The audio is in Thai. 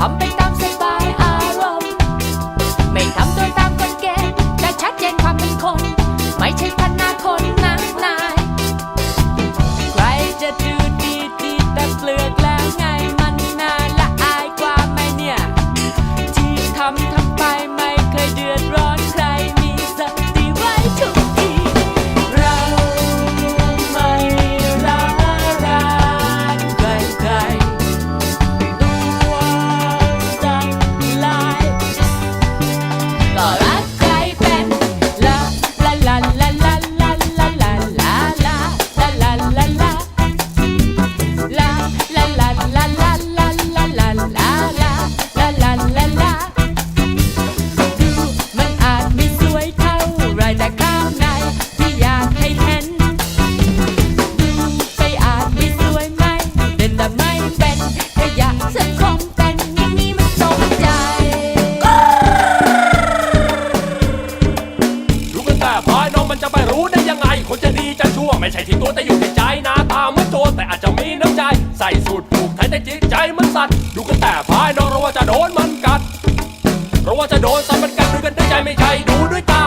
Hắn. ใช่ที่ตัวแต่อยู่ในใจหน้าตาเหมือนโจรแต่อาจจะมีน้ำใจ ใส่สูตรผูกไทยแต่จิตใจเหมือนสัตว์ดูกันแต่ภายนอกเราว่าจะโดนมันกัดเราว่าจะโดนสัตว์มันกัดดูกันด้วยใจไม่ใช่ดูด้วยตา